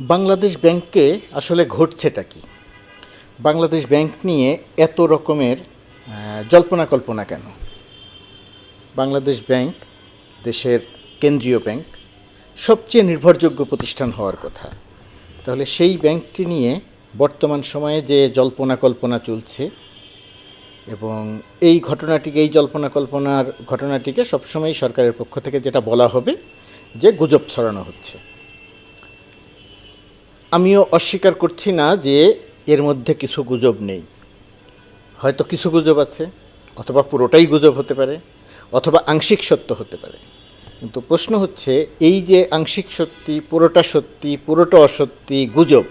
বাংলাদেশ ব্যাংকে আসলে ঘটছেটা কি? বাংলাদেশ ব্যাংক নিয়ে এত রকমের জল্পনা কল্পনা কেন? বাংলাদেশ ব্যাংক দেশের কেন্দ্রীয় ব্যাংক সবচেয়ে নির্ভরযোগ্য প্রতিষ্ঠান হওয়ার কথা। তাহলে সেই ব্যাংকটি নিয়ে বর্তমান সময়ে যে জল্পনা কল্পনা চলছে এবং এই ঘটনাটিকে, এই জল্পনা কল্পনার ঘটনাটিকে সবসময় সরকারের পক্ষ থেকে যেটা বলা হবে যে গুজব ছড়ানো হচ্ছে। আমিও অস্বীকার করছি না যে এর মধ্যে কিছু গুজব নেই। হয়তো কিছু গুজব আছে, অথবা পুরোটাই গুজব হতে পারে, অথবা আংশিক সত্য হতে পারে। কিন্তু প্রশ্ন হচ্ছে, এই যে আংশিক সত্যি, পুরোটা সত্যি, পুরোটা অসত্যি, গুজব,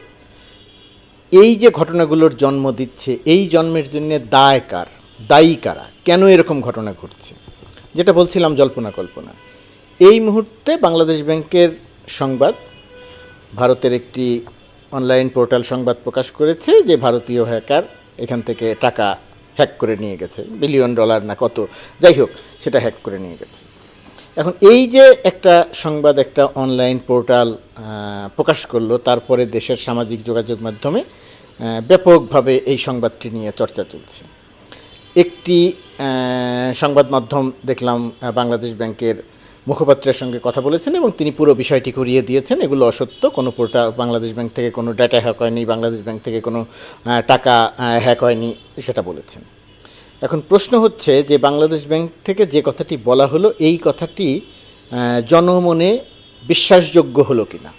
এই যে ঘটনাগুলোর জন্ম দিচ্ছে, এই জন্মের জন্য দায় কার, দায়ী কারা, কেন এরকম ঘটনা ঘটছে? যেটা বলছিলাম জল্পনা কল্পনা। এই মুহূর্তে বাংলাদেশ ব্যাংকের সংবাদ, ভারতের একটি অনলাইন পোর্টাল সংবাদ প্রকাশ করেছে যে ভারতীয় হ্যাকার এখান থেকে টাকা হ্যাক করে নিয়ে গেছে। বিলিয়ন ডলার না কত, যাই হোক, সেটা হ্যাক করে নিয়ে গেছে। এখন এই যে একটা সংবাদ, একটা অনলাইন পোর্টাল প্রকাশ করল, তারপরে দেশের সামাজিক যোগাযোগ মাধ্যমে ব্যাপকভাবে এই সংবাদটি নিয়ে চর্চা চলছে। একটি সংবাদ মাধ্যম দেখলাম বাংলাদেশ ব্যাংকের মুখপাত্রের সঙ্গে কথা বলেছেন এবং তিনি পুরো বিষয়টি করিয়ে দিয়েছেন। এগুলো অসত্য। কোনো পোর্টাল বাংলাদেশ ব্যাংক থেকে কোনো ডাটা হ্যাক হয়নি, বাংলাদেশ ব্যাংক থেকে কোনো টাকা হ্যাক হয়নি, সেটা বলেছেন। এখন প্রশ্ন হচ্ছে যে বাংলাদেশ ব্যাংক থেকে যে কথাটি বলা হলো, এই কথাটি জনমনে বিশ্বাসযোগ্য হলো কি না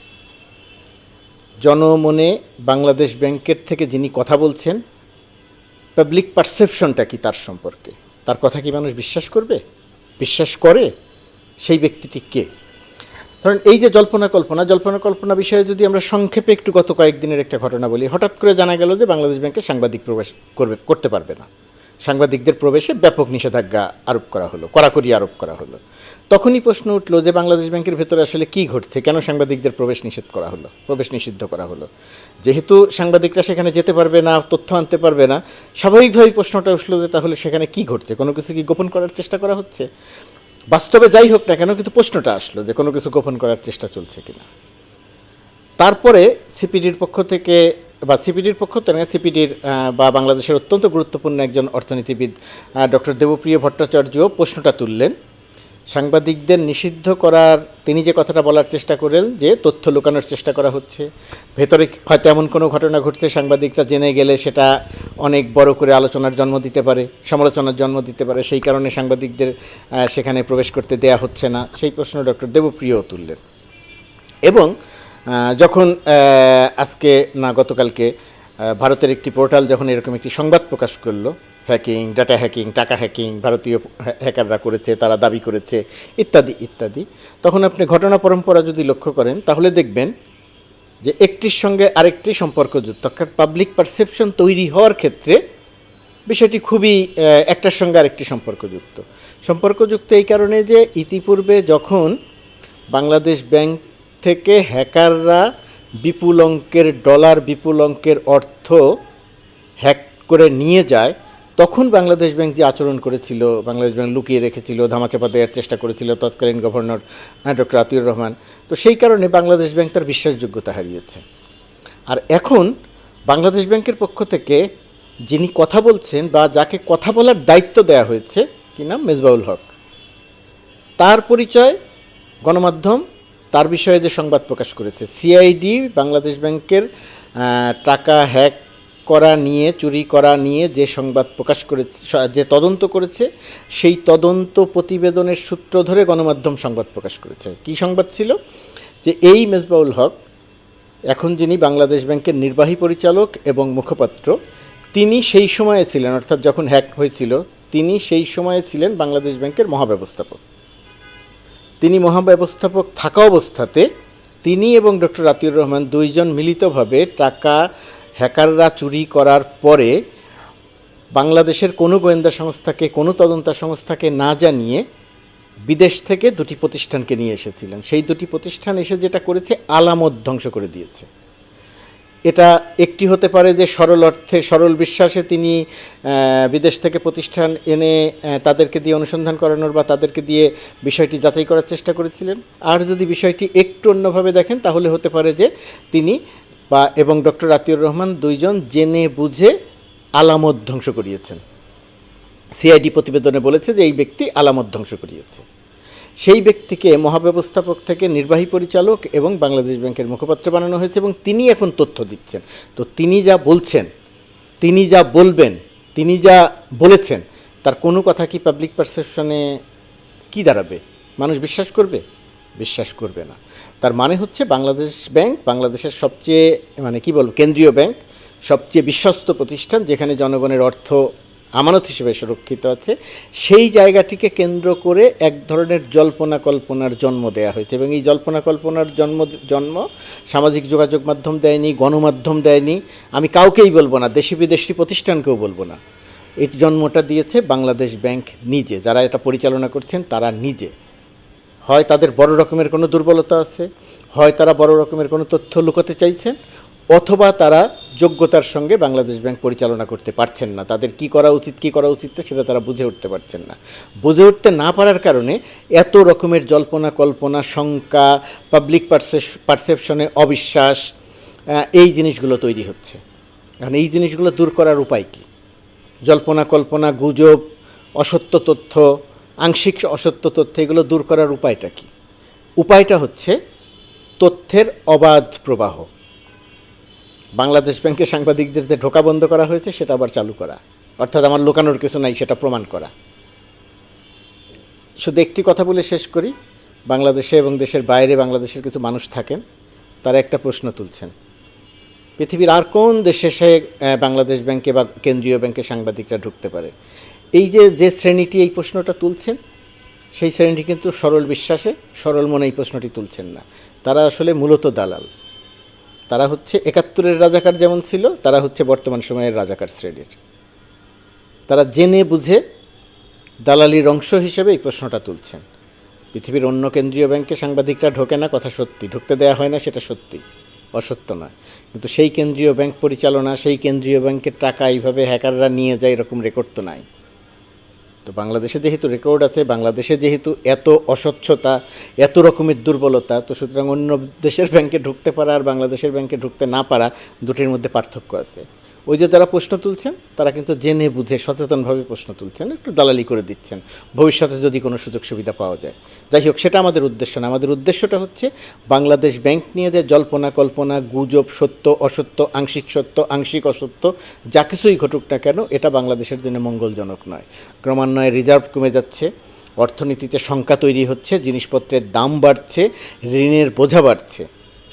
জনমনে বাংলাদেশ ব্যাংকের থেকে যিনি কথা বলছেন পাবলিক পারসেপশনটা কি তার সম্পর্কে? তার কথা কি মানুষ বিশ্বাস করবে? বিশ্বাস করে? সেই ব্যক্তিটি কে? ধরেন এই যে জল্পনা কল্পনা জল্পনা কল্পনা বিষয়ে যদি আমরা সংক্ষেপে একটু গত কয়েকদিনের একটা ঘটনা বলি, হঠাৎ করে জানা গেল যে বাংলাদেশ ব্যাংকে সাংবাদিক প্রবেশ করবে, করতে পারবে না। সাংবাদিকদের প্রবেশে ব্যাপক নিষেধাজ্ঞা আরোপ করা হলো, কড়াকড়ি আরোপ করা হলো। তখনই প্রশ্ন উঠল যে বাংলাদেশ ব্যাংকের ভেতরে আসলে কী ঘটছে? কেন সাংবাদিকদের প্রবেশ নিষেধ করা হলো, প্রবেশ নিষিদ্ধ করা হলো? যেহেতু সাংবাদিকরা সেখানে যেতে পারবে না, তথ্য আনতে পারবে না, স্বাভাবিকভাবেই প্রশ্নটা উঠল যে তাহলে সেখানে কী ঘটছে? কোনো কিছু কি গোপন করার চেষ্টা করা হচ্ছে? বাস্তবে যাই হোক না কেন কিন্তু প্রশ্নটা আসলো যে কোনো কিছু গোপন করার চেষ্টা চলছে কিনা। তারপরে সিপিডির পক্ষ থেকে বা সিপিডির পক্ষ থেকে সিপিডির বা বাংলাদেশের অত্যন্ত গুরুত্বপূর্ণ একজন অর্থনীতিবিদ ডক্টর দেবপ্রিয় ভট্টাচার্য প্রশ্নটা তুললেন। সাংবাদিকদের নিষিদ্ধ করার, তিনি যে কথাটা বলার চেষ্টা করেন যে তথ্য লুকানোর চেষ্টা করা হচ্ছে। ভেতরে হয়তো এমন কোনো ঘটনা ঘটছে, সাংবাদিকরা জেনে গেলে সেটা অনেক বড় করে আলোচনার জন্ম দিতে পারে, সমালোচনার জন্ম দিতে পারে। সেই কারণে সাংবাদিকদের সেখানে প্রবেশ করতে দেয়া হচ্ছে না। সেই প্রশ্ন ডক্টর দেবপ্রিয় তুললেন। এবং যখন আজকে না গতকালকে ভারতের একটি পোর্টাল যখন এরকম একটি সংবাদ প্রকাশ করল হ্যাকিং ডাটা হ্যাকিং টাকা হ্যাকিং ভারতীয় হ্যাকাররা করেছে, তারা দাবি করেছে, ইত্যাদি ইত্যাদি। তখন আপনি ঘটনা পরম্পরা যদি লক্ষ্য করেন, তাহলে দেখবেন যে একটির সঙ্গে আরেকটি সম্পর্কযুক্ত অর্থাৎ পাবলিক পারসেপশন তৈরি হওয়ার ক্ষেত্রে বিষয়টি খুবই একটার সঙ্গে আরেকটি সম্পর্কযুক্ত সম্পর্কযুক্ত এই কারণে যে ইতিপূর্বে যখন বাংলাদেশ ব্যাংক থেকে হ্যাকাররা বিপুল অঙ্কের, ডলার বিপুল অঙ্কের অর্থ হ্যাক করে নিয়ে যায় তখন বাংলাদেশ ব্যাংক যে আচরণ করেছিল, বাংলাদেশ ব্যাংক লুকিয়ে রেখেছিল, ধামাচাপা দেওয়ার চেষ্টা করেছিল তৎকালীন গভর্নর ডক্টর আতিউর রহমান, তো সেই কারণে বাংলাদেশ ব্যাংক তার বিশ্বাসযোগ্যতা হারিয়েছে। আর এখন বাংলাদেশ ব্যাংকের পক্ষ থেকে যিনি কথা বলছেন বা যাকে কথা বলার দায়িত্ব দেওয়া হয়েছে, কি নাম? মেজবাউল হক। তার পরিচয় গণমাধ্যম, তার বিষয়ে যে সংবাদ প্রকাশ করেছে, সিআইডি বাংলাদেশ ব্যাংকের টাকা হ্যাক করা নিয়ে, চুরি করা নিয়ে যে সংবাদ প্রকাশ করেছে যে তদন্ত করেছে, সেই তদন্ত প্রতিবেদনের সূত্র ধরে গণমাধ্যম সংবাদ প্রকাশ করেছে। কী সংবাদ ছিল? যে এই মেজবাউল হক, এখন যিনি বাংলাদেশ ব্যাংকের নির্বাহী পরিচালক এবং মুখপাত্র, তিনি সেই সময়ে ছিলেন, অর্থাৎ যখন হ্যাক হয়েছিল, তিনি সেই সময়ে ছিলেন বাংলাদেশ ব্যাংকের মহাব্যবস্থাপক। তিনি মহাব্যবস্থাপক থাকা অবস্থাতে তিনি এবং ডক্টর আতিউর রহমান দুইজন মিলিতভাবে টাকা হ্যাকাররা চুরি করার পরে বাংলাদেশের কোনো গোয়েন্দা সংস্থাকে, কোনো তদন্ত সংস্থাকে না জানিয়ে বিদেশ থেকে দুটি প্রতিষ্ঠানকে নিয়ে এসেছিলেন। সেই দুটি প্রতিষ্ঠান এসে যেটা করেছে, আলামত ধ্বংস করে দিয়েছে। এটা একটি হতে পারে যে সরল অর্থে, সরল বিশ্বাসে তিনি বিদেশ থেকে প্রতিষ্ঠান এনে তাদেরকে দিয়ে অনুসন্ধান করানোর বা তাদেরকে দিয়ে বিষয়টি যাচাই করার চেষ্টা করেছিলেন। আর যদি বিষয়টি একটু অন্যভাবে দেখেন, তাহলে হতে পারে যে তিনি বা এবং ডক্টর আতিউর রহমান দুইজন জেনে বুঝে আলামত ধ্বংস করিয়েছেন। সিআইডি প্রতিবেদনে বলেছে যে এই ব্যক্তি আলামত ধ্বংস করিয়েছে। সেই ব্যক্তিকে মহাব্যবস্থাপক থেকে নির্বাহী পরিচালক এবং বাংলাদেশ ব্যাংকের মুখপাত্র বানানো হয়েছে এবং তিনি এখন তথ্য দিচ্ছেন। তো তিনি যা বলছেন, তিনি যা বলবেন, তিনি যা বলেছেন, তার কোনো কথা কি পাবলিক পারসেপশনে কি দাঁড়াবে? মানুষ বিশ্বাস করবে? বিশ্বাস করবে না। তার মানে হচ্ছে বাংলাদেশ ব্যাংক বাংলাদেশের সবচেয়ে মানে কি বলব, কেন্দ্রীয় ব্যাংক, সবচেয়ে বিশ্বস্ত প্রতিষ্ঠান যেখানে জনগণের অর্থ আমানত হিসেবে সুরক্ষিত আছে, সেই জায়গাটিকে কেন্দ্র করে এক ধরনের জল্পনা কল্পনার জন্ম দেয়া হয়েছে। এবং এই জল্পনা কল্পনার জন্ম জন্ম সামাজিক যোগাযোগ মাধ্যম দেয়নি, গণমাধ্যম দেয়নি, আমি কাউকেই বলব না, দেশি বিদেশি প্রতিষ্ঠানকেও বলব না। এই জন্মটা দিয়েছে বাংলাদেশ ব্যাংক নিজে, যারা এটা পরিচালনা করছেন তারা নিজে। হয় তাদের বড় রকমের কোনো দুর্বলতা আছে, হয় তারা বড় রকমের কোনো তথ্য লুকাতে চাইছেন, অথবা তারা যোগ্যতার সঙ্গে বাংলাদেশ ব্যাংক পরিচালনা করতে পারছেন না। তাদের কি করা উচিত, কি করা উচিত সেটা তারা বুঝে উঠতে পারছেন না। বুঝে উঠতে না পারার কারণে এত রকমের জল্পনা, কল্পনা, শঙ্কা পাবলিক পারসেপশনে অবিশ্বাস এই জিনিসগুলো তৈরি হচ্ছে। এখন এই জিনিসগুলো দূর করার উপায় কী? জল্পনা, কল্পনা, গুজব, অসত্য তথ্য আংশিক অসত্য তথ্য, এগুলো দূর করার উপায়টা কি? উপায়টা হচ্ছে তথ্যের অবাধ প্রবাহ। বাংলাদেশ ব্যাংকের সাংবাদিকদের যে ঢোকা বন্ধ করা হয়েছে, সেটা আবার চালু করা। অর্থাৎ আমার লুকানোর কিছু নাই, সেটা প্রমাণ করা। শুধু একটি কথা বলে শেষ করি। বাংলাদেশে এবং দেশের বাইরে বাংলাদেশের কিছু মানুষ থাকেন, তারা একটা প্রশ্ন তুলছেন। পৃথিবীর আর কোন দেশে সে বাংলাদেশ ব্যাংকে বা কেন্দ্রীয় ব্যাংকে সাংবাদিকরা ঢুকতে পারে? এই যে যে শ্রেণীটি এই প্রশ্নটা তুলছেন, সেই শ্রেণীটি কিন্তু সরল বিশ্বাসে, সরল মনে এই প্রশ্নটি তুলছেন না। তারা আসলে মূলত দালাল। তারা হচ্ছে একাত্তরের রাজাকার যেমন ছিল, তারা হচ্ছে বর্তমান সময়ের রাজাকার শ্রেণির। তারা জেনে বুঝে দালালির অংশ হিসেবে এই প্রশ্নটা তুলছেন। পৃথিবীর অন্য কেন্দ্রীয় ব্যাংকে সাংবাদিকরা ঢোকে না, কথা সত্যি। ঢুকতে দেওয়া হয় না, সেটা সত্যি। অসত্য নয়। কিন্তু সেই কেন্দ্রীয় ব্যাংক পরিচালনা, সেই কেন্দ্রীয় ব্যাংকের টাকা এইভাবে হ্যাকাররা নিয়ে যায়, এরকম রেকর্ড তো নাই। তো বাংলাদেশে যেহেতু রেকর্ড আছে, বাংলাদেশে যেহেতু এত অস্বচ্ছতা, এত রকমের দুর্বলতা, তো সুতরাং অন্য দেশের ব্যাংকে ঢুকতে পারা আর বাংলাদেশের ব্যাংকে ঢুকতে না পারা দুটির মধ্যে পার্থক্য আছে। ওই যে যারা প্রশ্ন তুলছেন, তারা কিন্তু জেনে বুঝে সচেতনভাবে প্রশ্ন তুলছেন, একটু দালালি করে দিচ্ছেন, ভবিষ্যতে যদি কোনো সুযোগ সুবিধা পাওয়া যায়। যাই হোক, সেটা আমাদের উদ্দেশ্য না। আমাদের উদ্দেশ্যটা হচ্ছে বাংলাদেশ ব্যাংক নিয়ে যে জল্পনা, কল্পনা, গুজব, সত্য, অসত্য, আংশিক সত্য, আংশিক অসত্য, যা কিছুই ঘটুক না কেন, এটা বাংলাদেশের জন্য মঙ্গলজনক নয়। ক্রমান্বয়ে রিজার্ভ কমে যাচ্ছে, অর্থনীতিতে শঙ্কা তৈরি হচ্ছে, জিনিসপত্রের দাম বাড়ছে, ঋণের বোঝা বাড়ছে,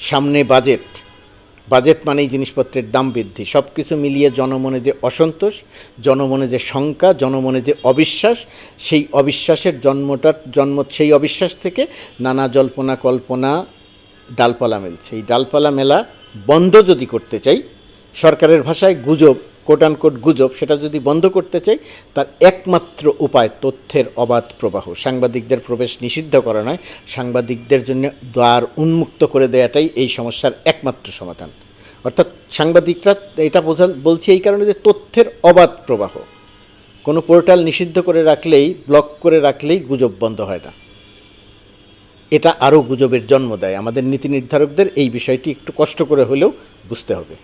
সামনে বাজেট। বাজেট মানেই জিনিসপত্রের দাম বৃদ্ধি। সব কিছু মিলিয়ে জনমনে যে অসন্তোষ, জনমনে যে শঙ্কা, জনমনে যে অবিশ্বাস, সেই অবিশ্বাসের জন্মটার জন্ম, সেই অবিশ্বাস থেকে নানা জল্পনা কল্পনা ডালপালা মেলছে। এই ডালপালা মেলা বন্ধ যদি করতে চাই, সরকারের ভাষায় গুজব কোট কোট গুজব, সেটা যদি বন্ধ করতে চাই, তার একমাত্র উপায় তথ্যের অবাধ প্রবাহ। সাংবাদিকদের প্রবেশ নিষিদ্ধ করা নয়, সাংবাদিকদের জন্য দ্বার উন্মুক্ত করে দেওয়াটাই এই সমস্যার একমাত্র সমাধান। অর্থাৎ সাংবাদিকরা এটা বোঝা, বলছি এই কারণে যে তথ্যের অবাধ প্রবাহ। কোনো পোর্টাল নিষিদ্ধ করে রাখলেই, ব্লক করে রাখলেই গুজব বন্ধ হয় না। এটা আরও গুজবের জন্ম দেয়। আমাদের নীতি নির্ধারকদের এই বিষয়টি একটু কষ্ট করে হলেও বুঝতে হবে।